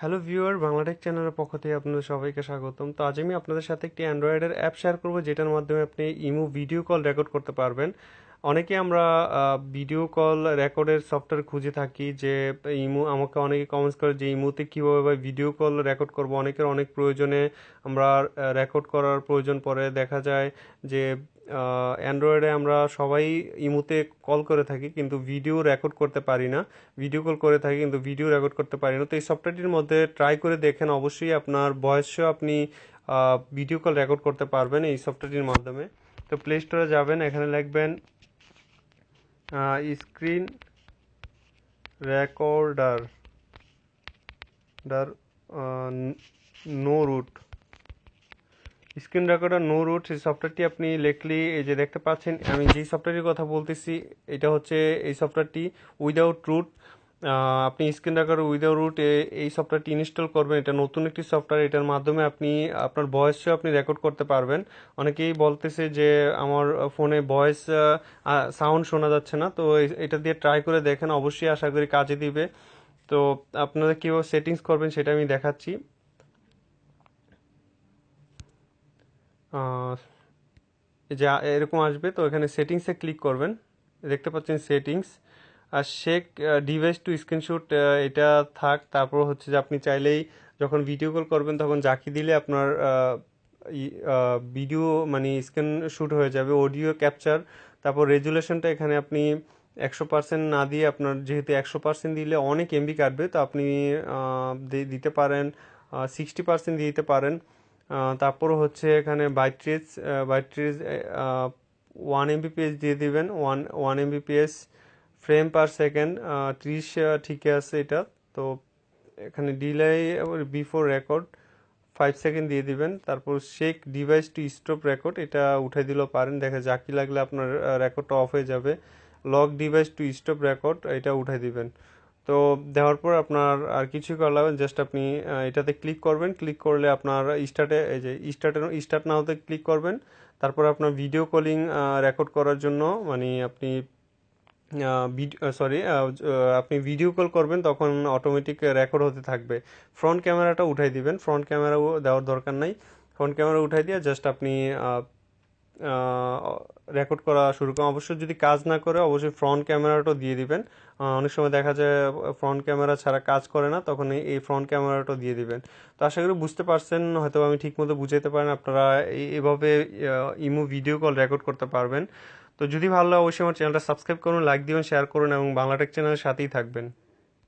Hello viewer Bangla Tech চ্যানেলের পক্ষ থেকে আপনাদের সবাইকে স্বাগতম। তো আজ আমি আপনাদের সাথে একটি অ্যান্ড্রয়েডের অ্যাপ শেয়ার করব, যেটার মাধ্যমে আপনি ইমো ভিডিও কল রেকর্ড করতে পারবেন। অনেকে আমরা ভিডিও কল রেকর্ডের সফটওয়্যার খুঁজে থাকি যে ইমো আমাকে অনেকে কমেন্টস করে যে ইমোতে কীভাবে ভিডিও কল রেকর্ড করব? অনেকের অনেক প্রয়োজনে আমরা রেকর্ড করার প্রয়োজন পড়ে। দেখা যায় যে অ্যান্ড্রয়েডে আমরা সবাই ইমুতে কল করে থাকি, কিন্তু ভিডিও রেকর্ড করতে পারি না। ভিডিও কল করে থাকি, কিন্তু ভিডিও রেকর্ড করতে পারি না। তো এই সফটওয়্যারটির মধ্যে ট্রাই করে দেখেন, অবশ্যই আপনার বয়সেও আপনি ভিডিও কল রেকর্ড করতে পারবেন এই সফটওয়্যারটির মাধ্যমে। তো প্লে স্টোরে যাবেন, এখানে লিখবেন screen recorder der no root screen recorder no root সেই সফটওয়্যারটি আপনি লেখলি, এই যে দেখতে পাচ্ছেন, আমি যেই সফটওয়্যারটির কথা বলতেছি, এটা হচ্ছে এই সফটওয়্যারটি উইদাউট রুট আপনি স্ক্রিন রেকর্ডার উইদাউট রুট এই সফটওয়্যারটি ইনস্টল করবেন। এটা নতুন একটি সফটওয়্যার এটার মাধ্যমে আপনি, আপনার ভয়েসও আপনি রেকর্ড করতে পারবেন। অনেকেই বলতেছে যে আমার ফোনে ভয়েস সাউন্ড শোনা যাচ্ছে না, তো এটা দিয়ে ট্রাই করে দেখেন, অবশ্যই আশা করি কাজে দিবে। তো আপনারা কীভাবে সেটিংস করবেন সেটা আমি দেখাচ্ছি। যে এরকম আসবে, তো এখানে সেটিংসে ক্লিক করবেন। দেখতে পাচ্ছেন সেটিংস আর শেক ডিভাইস টু স্ক্রিনশুট এটা থাক। তারপর হচ্ছে যে, আপনি চাইলেই যখন ভিডিও কল করবেন, তখন জাকি দিলে আপনার ভিডিও মানে স্ক্রিন শ্যুট হয়ে যাবে অডিও ক্যাপচার তারপর রেজুলেশনটা এখানে আপনি একশো পার্সেন্ট না দিয়ে আপনার, যেহেতু একশো পার্সেন্ট দিলে অনেক এমবি কাটবে, তো আপনি দিতে পারেন সিক্সটি পার্সেন্ট দিতে পারেন। তারপর হচ্ছে এখানে বাইট্রিজ বাইট্রিজ ওয়ান এমবিপিএস দিয়ে দিবেন one one Mbps frame per second ত্রিশ ঠিকই আছে এটা। তো এখানে delay before record five second দিয়ে দিবেন। তারপর shake device to stop record এটা উঠাই দিলেও পারেন। দেখা জাকি লাগলে আপনার রেকর্ডটা অফ হয়ে যাবে। Lock device to stop record এটা উঠাই দিবেন। তো দেওয়ার পর আপনার আর কিছুই করা লাগবে জাস্ট আপনি এটাতে ক্লিক করবেন। ক্লিক করলে আপনার স্টার্টে এই যে স্টার্টে স্টার্ট না হতে ক্লিক করবেন। তারপর আপনার ভিডিও কলিং রেকর্ড করার জন্য মানে আপনি সরি আপনি ভিডিও কল করবেন, তখন অটোমেটিক রেকর্ড হতে থাকবে। ফ্রন্ট ক্যামেরাটা উঠাই দিবেন। ফ্রন্ট ক্যামেরাও দেওয়ার দরকার নাই। ফ্রন্ট ক্যামেরা উঠাই দিয়ে জাস্ট আপনি রেকর্ড করা শুরু করেন। অবশ্যই যদি কাজ না করে, অবশ্যই ফ্রন্ট ক্যামেরাটাও দিয়ে দিবেন। অনেক সময় দেখা যায় ফ্রন্ট ক্যামেরা ছাড়া কাজ করে না, তখন এই ফ্রন্ট ক্যামেরাটাও দিয়ে দিবেন। তো আশা করি বুঝতে পারছেন, হয়তো আমি ঠিকমতো বুঝাইতে পারেন আপনারা এভাবে ইমো ভিডিও কল রেকর্ড করতে পারবেন। তো যদি ভালো লাগে, অবশ্যই আমার চ্যানেলটা সাবস্ক্রাইব করুন লাইক দিবেন শেয়ার করুন, এবং বাংলাটেক চ্যানেলের সাথেই থাকবেন।